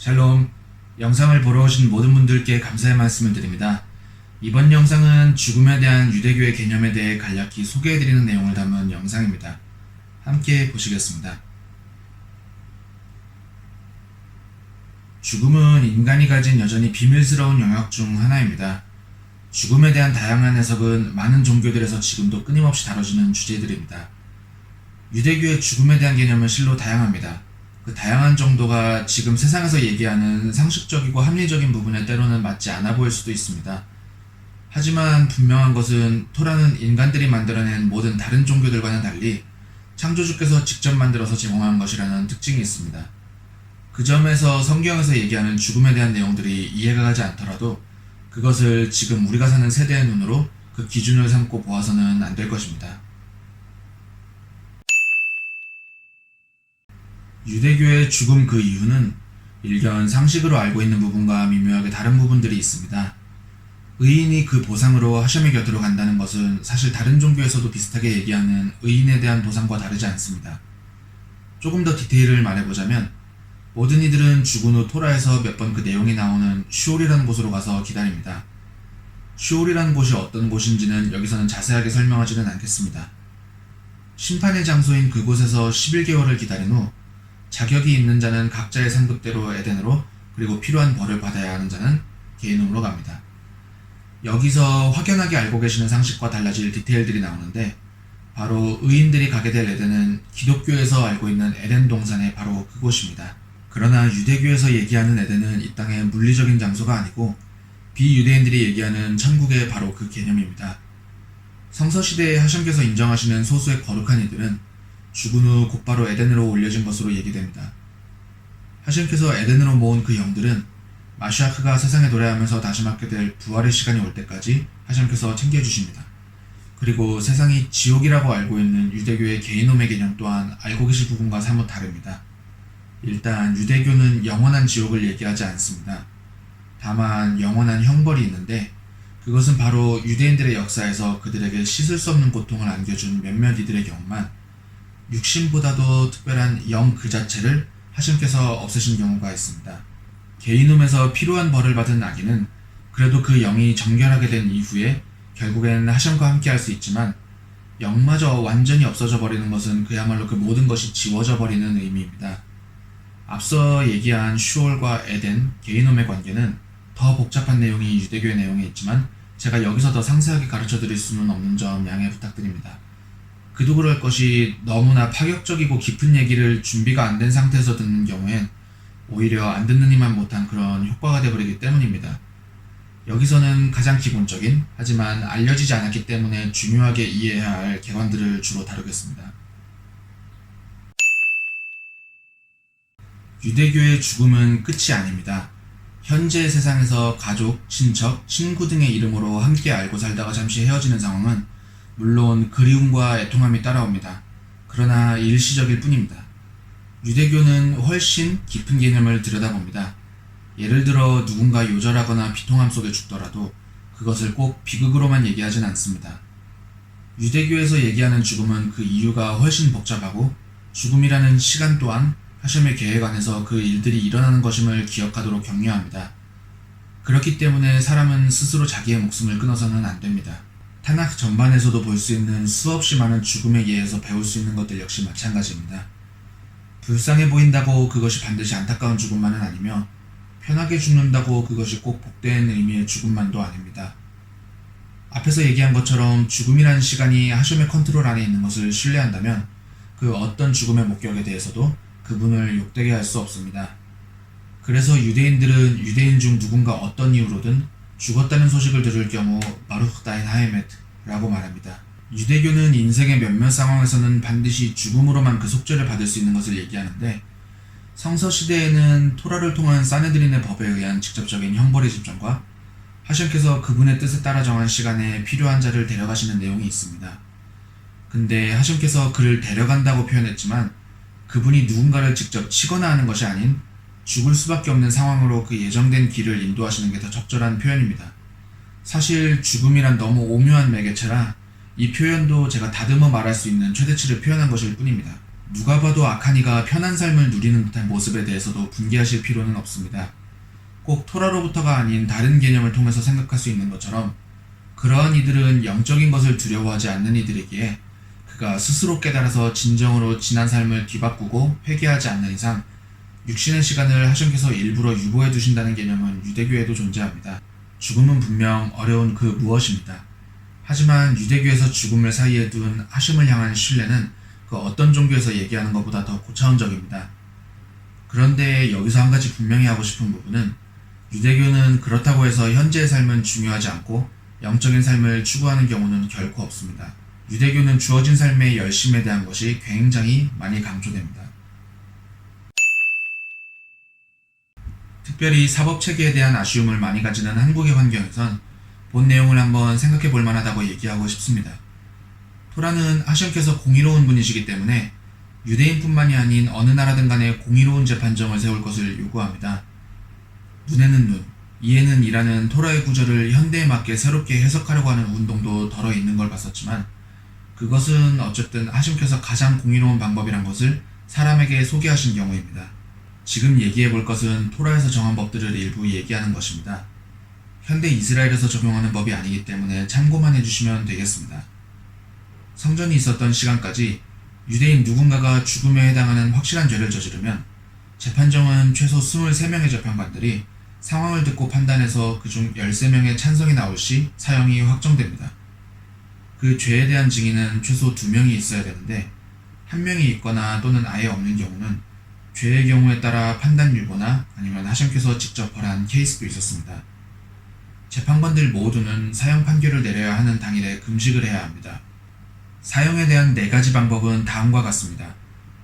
샬롬. 영상을 보러 오신 모든 분들께 감사의 말씀을 드립니다. 이번 영상은 죽음에 대한 유대교의 개념에 대해 간략히 소개해드리는 내용을 담은 영상입니다. 함께 보시겠습니다. 죽음은 인간이 가진 여전히 비밀스러운 영역 중 하나입니다. 죽음에 대한 다양한 해석은 많은 종교들에서 지금도 끊임없이 다뤄지는 주제들입니다. 유대교의 죽음에 대한 개념은 실로 다양합니다. 그 다양한 정도가 지금 세상에서 얘기하는 상식적이고 합리적인 부분에 때로는 맞지 않아 보일 수도 있습니다. 하지만 분명한 것은 토라는 인간들이 만들어낸 모든 다른 종교들과는 달리 창조주께서 직접 만들어서 제공한 것이라는 특징이 있습니다. 그 점에서 성경에서 얘기하는 죽음에 대한 내용들이 이해가 가지 않더라도 그것을 지금 우리가 사는 세대의 눈으로 그 기준을 삼고 보아서는 안 될 것입니다. 유대교의 죽음 그 이유는 일견 상식으로 알고 있는 부분과 미묘하게 다른 부분들이 있습니다. 의인이 그 보상으로 하셴의 곁으로 간다는 것은 사실 다른 종교에서도 비슷하게 얘기하는 의인에 대한 보상과 다르지 않습니다. 조금 더 디테일을 말해보자면 모든 이들은 죽은 후 토라에서 몇 번 그 내용이 나오는 슈올이라는 곳으로 가서 기다립니다. 슈올이라는 곳이 어떤 곳인지는 여기서는 자세하게 설명하지는 않겠습니다. 심판의 장소인 그곳에서 11개월을 기다린 후 자격이 있는 자는 각자의 상급대로 에덴으로 그리고 필요한 벌을 받아야 하는 자는 개인으로 갑니다. 여기서 확연하게 알고 계시는 상식과 달라질 디테일들이 나오는데 바로 의인들이 가게 될 에덴은 기독교에서 알고 있는 에덴 동산의 바로 그곳입니다. 그러나 유대교에서 얘기하는 에덴은 이 땅의 물리적인 장소가 아니고 비유대인들이 얘기하는 천국의 바로 그 개념입니다. 성서시대에 하심께서 인정하시는 소수의 거룩한 이들은 죽은 후 곧바로 에덴으로 올려진 것으로 얘기됩니다. 하심께서 에덴으로 모은 그 영들은 마시아크가 세상에 노래하면서 다시 맞게 될 부활의 시간이 올 때까지 하심께서 챙겨주십니다. 그리고 세상이 지옥이라고 알고 있는 유대교의 개인홈의 개념 또한 알고 계실 부분과 사뭇 다릅니다. 일단 유대교는 영원한 지옥을 얘기하지 않습니다. 다만 영원한 형벌이 있는데 그것은 바로 유대인들의 역사에서 그들에게 씻을 수 없는 고통을 안겨준 몇몇 이들의 경우만 육신보다도 특별한 영 그 자체를 하심께서 없애신 경우가 있습니다. 개인홈에서 필요한 벌을 받은 아기는 그래도 그 영이 정결하게 된 이후에 결국엔 하심과 함께 할 수 있지만 영마저 완전히 없어져 버리는 것은 그야말로 그 모든 것이 지워져 버리는 의미입니다. 앞서 얘기한 슈올과 에덴, 개인홈의 관계는 더 복잡한 내용이 유대교의 내용에 있지만 제가 여기서 더 상세하게 가르쳐 드릴 수는 없는 점 양해 부탁드립니다. 그도 그럴 것이 너무나 파격적이고 깊은 얘기를 준비가 안 된 상태에서 듣는 경우엔 오히려 안 듣는 이만 못한 그런 효과가 되버리기 때문입니다. 여기서는 가장 기본적인 하지만 알려지지 않았기 때문에 중요하게 이해해야 할 개관들을 주로 다루겠습니다. 유대교의 죽음은 끝이 아닙니다. 현재 세상에서 가족, 친척, 친구 등의 이름으로 함께 알고 살다가 잠시 헤어지는 상황은 물론 그리움과 애통함이 따라옵니다. 그러나 일시적일 뿐입니다. 유대교는 훨씬 깊은 개념을 들여다봅니다. 예를 들어 누군가 요절하거나 비통함 속에 죽더라도 그것을 꼭 비극으로만 얘기하진 않습니다. 유대교에서 얘기하는 죽음은 그 이유가 훨씬 복잡하고 죽음이라는 시간 또한 하심의 계획 안에서 그 일들이 일어나는 것임을 기억하도록 격려합니다. 그렇기 때문에 사람은 스스로 자기의 목숨을 끊어서는 안 됩니다. 타낙 전반에서도 볼 수 있는 수없이 많은 죽음의 예에서 배울 수 있는 것들 역시 마찬가지입니다. 불쌍해 보인다고 그것이 반드시 안타까운 죽음만은 아니며 편하게 죽는다고 그것이 꼭 복된 의미의 죽음만도 아닙니다. 앞에서 얘기한 것처럼 죽음이라는 시간이 하심의 컨트롤 안에 있는 것을 신뢰한다면 그 어떤 죽음의 목격에 대해서도 그분을 욕되게 할 수 없습니다. 그래서 유대인들은 유대인 중 누군가 어떤 이유로든 죽었다는 소식을 들을 경우 바루흐 다인 하에메트라고 말합니다. 유대교는 인생의 몇몇 상황에서는 반드시 죽음으로만 그 속죄를 받을 수 있는 것을 얘기하는데 성서 시대에는 토라를 통한 사네드린의 법에 의한 직접적인 형벌의 집정과 하심께서 그분의 뜻에 따라 정한 시간에 필요한 자를 데려가시는 내용이 있습니다. 근데 하심께서 그를 데려간다고 표현했지만 그분이 누군가를 직접 치거나 하는 것이 아닌 죽을 수밖에 없는 상황으로 그 예정된 길을 인도하시는 게 더 적절한 표현입니다. 사실 죽음이란 너무 오묘한 매개체라 이 표현도 제가 다듬어 말할 수 있는 최대치를 표현한 것일 뿐입니다. 누가 봐도 아카니가 편한 삶을 누리는 듯한 모습에 대해서도 분개하실 필요는 없습니다. 꼭 토라로부터가 아닌 다른 개념을 통해서 생각할 수 있는 것처럼 그러한 이들은 영적인 것을 두려워하지 않는 이들이기에 그가 스스로 깨달아서 진정으로 지난 삶을 뒤바꾸고 회개하지 않는 이상 육신의 시간을 하신께서 일부러 유보해 두신다는 개념은 유대교에도 존재합니다. 죽음은 분명 어려운 그 무엇입니다. 하지만 유대교에서 죽음을 사이에 둔 하심을 향한 신뢰는 그 어떤 종교에서 얘기하는 것보다 더 고차원적입니다. 그런데 여기서 한 가지 분명히 하고 싶은 부분은 유대교는 그렇다고 해서 현재의 삶은 중요하지 않고 영적인 삶을 추구하는 경우는 결코 없습니다. 유대교는 주어진 삶의 열심에 대한 것이 굉장히 많이 강조됩니다. 특별히 사법 체계에 대한 아쉬움을 많이 가지는 한국의 환경에선 본 내용을 한번 생각해 볼 만하다고 얘기하고 싶습니다. 토라는 하셴께서 공의로운 분이시기 때문에 유대인뿐만이 아닌 어느 나라든 간에 공의로운 재판정을 세울 것을 요구합니다. 눈에는 눈, 이에는 이라는 토라의 구절을 현대에 맞게 새롭게 해석하려고 하는 운동도 덜어 있는 걸 봤었지만 그것은 어쨌든 하심께서 가장 공의로운 방법이란 것을 사람에게 소개하신 경우입니다. 지금 얘기해 볼 것은 토라에서 정한 법들을 일부 얘기하는 것입니다. 현대 이스라엘에서 적용하는 법이 아니기 때문에 참고만 해주시면 되겠습니다. 성전이 있었던 시간까지 유대인 누군가가 죽음에 해당하는 확실한 죄를 저지르면 재판정은 최소 23명의 재판관들이 상황을 듣고 판단해서 그중 13명의 찬성이 나올 시 사형이 확정됩니다. 그 죄에 대한 증인은 최소 2명이 있어야 되는데 1명이 있거나 또는 아예 없는 경우는 죄의 경우에 따라 판단 유보나 아니면 하심께서 직접 벌한 케이스도 있었습니다. 재판관들 모두는 사형 판결을 내려야 하는 당일에 금식을 해야 합니다. 사형에 대한 네 가지 방법은 다음과 같습니다.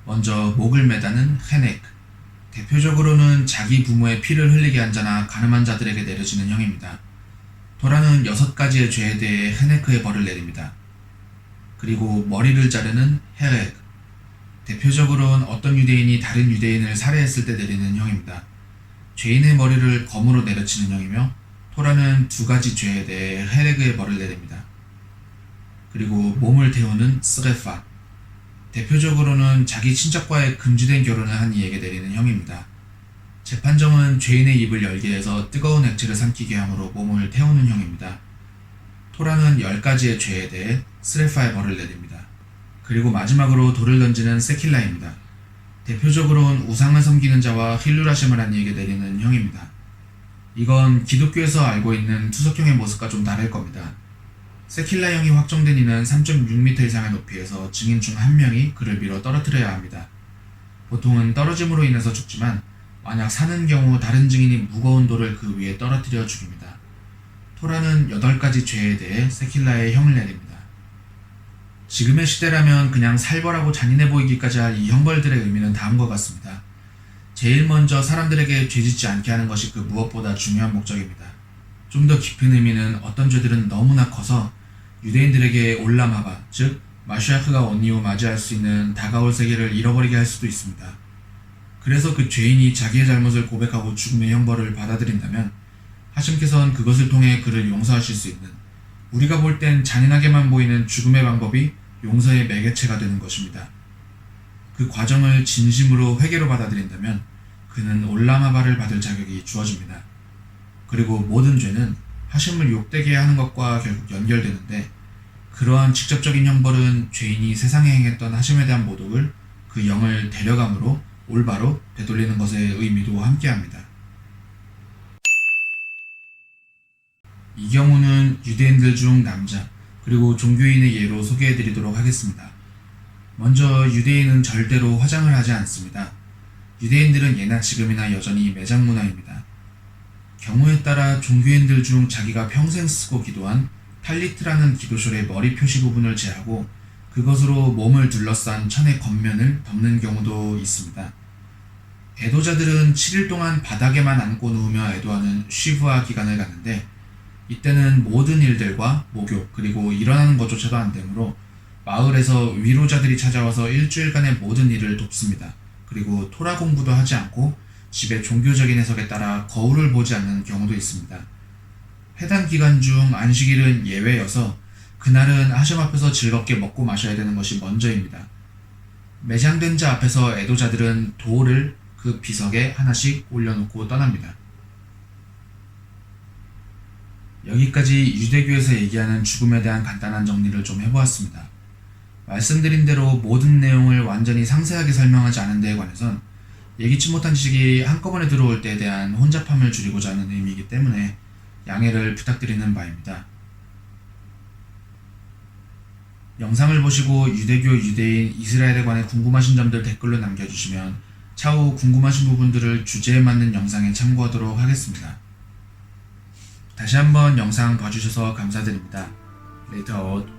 먼저 목을 매다는 헤넥. 대표적으로는 자기 부모의 피를 흘리게 한 자나 가늠한 자들에게 내려지는 형입니다. 도라는 여섯 가지의 죄에 대해 헤네크의 벌을 내립니다. 그리고 머리를 자르는 헤렉. 대표적으로는 어떤 유대인이 다른 유대인을 살해했을 때 내리는 형입니다. 죄인의 머리를 검으로 내려치는 형이며 토라는 두 가지 죄에 대해 헤레그의 벌을 내립니다. 그리고 몸을 태우는 스레파. 대표적으로는 자기 친척과의 금지된 결혼을 한 이에게 내리는 형입니다. 재판정은 죄인의 입을 열게 해서 뜨거운 액체를 삼키게 함으로 몸을 태우는 형입니다. 토라는 10가지의 죄에 대해 스레파의 벌을 내립니다. 그리고 마지막으로 돌을 던지는 세킬라입니다. 대표적으로는 우상을 섬기는 자와 힐루라심을 한 이에게 내리는 형입니다. 이건 기독교에서 알고 있는 투석형의 모습과 좀 다를 겁니다. 세킬라 형이 확정된 이는 3.6m 이상의 높이에서 증인 중 한 명이 그를 밀어 떨어뜨려야 합니다. 보통은 떨어짐으로 인해서 죽지만 만약 사는 경우 다른 증인이 무거운 돌을 그 위에 떨어뜨려 죽입니다. 토라는 8가지 죄에 대해 세킬라의 형을 내립니다. 지금의 시대라면 그냥 살벌하고 잔인해 보이기까지 할 이 형벌들의 의미는 다음과 같습니다. 제일 먼저 사람들에게 죄짓지 않게 하는 것이 그 무엇보다 중요한 목적입니다. 좀 더 깊은 의미는 어떤 죄들은 너무나 커서 유대인들에게 올라마바, 즉 마시아크가 온 이후 맞이할 수 있는 다가올 세계를 잃어버리게 할 수도 있습니다. 그래서 그 죄인이 자기의 잘못을 고백하고 죽음의 형벌을 받아들인다면 하심께서는 그것을 통해 그를 용서하실 수 있는 우리가 볼 땐 잔인하게만 보이는 죽음의 방법이 용서의 매개체가 되는 것입니다. 그 과정을 진심으로 회개로 받아들인다면 그는 올라마바를 받을 자격이 주어집니다. 그리고 모든 죄는 하심을 욕되게 하는 것과 결국 연결되는데 그러한 직접적인 형벌은 죄인이 세상에 행했던 하심에 대한 모독을 그 영을 데려감으로 올바로 되돌리는 것의 의미도 함께합니다. 이 경우는 유대인들 중 남자 그리고 종교인의 예로 소개해 드리도록 하겠습니다. 먼저 유대인은 절대로 화장을 하지 않습니다. 유대인들은 예나 지금이나 여전히 매장 문화입니다. 경우에 따라 종교인들 중 자기가 평생 쓰고 기도한 탈리트라는 기도ሾ의 머리 표시 부분을 제하고 그것으로 몸을 둘러싼 천의 겉면을 덮는 경우도 있습니다. 애도자들은 7일 동안 바닥에만 앉고 누우며 애도하는 쉬브아 기간을 갖는데 이때는 모든 일들과 목욕 그리고 일어나는 것조차도 안 되므로 마을에서 위로자들이 찾아와서 일주일간의 모든 일을 돕습니다. 그리고 토라 공부도 하지 않고 집에 종교적인 해석에 따라 거울을 보지 않는 경우도 있습니다. 해당 기간 중 안식일은 예외여서 그날은 하심 앞에서 즐겁게 먹고 마셔야 되는 것이 먼저입니다. 매장된 자 앞에서 애도자들은 돌을 그 비석에 하나씩 올려놓고 떠납니다. 여기까지 유대교에서 얘기하는 죽음에 대한 간단한 정리를 좀 해보았습니다. 말씀드린 대로 모든 내용을 완전히 상세하게 설명하지 않은 데에 관해선 예기치 못한 지식이 한꺼번에 들어올 때에 대한 혼잡함을 줄이고자 하는 의미이기 때문에 양해를 부탁드리는 바입니다. 영상을 보시고 유대교, 유대인, 이스라엘에 관해 궁금하신 점들 댓글로 남겨주시면 차후 궁금하신 부분들을 주제에 맞는 영상에 참고하도록 하겠습니다. 다시 한번 영상 봐주셔서 감사드립니다. 아웃.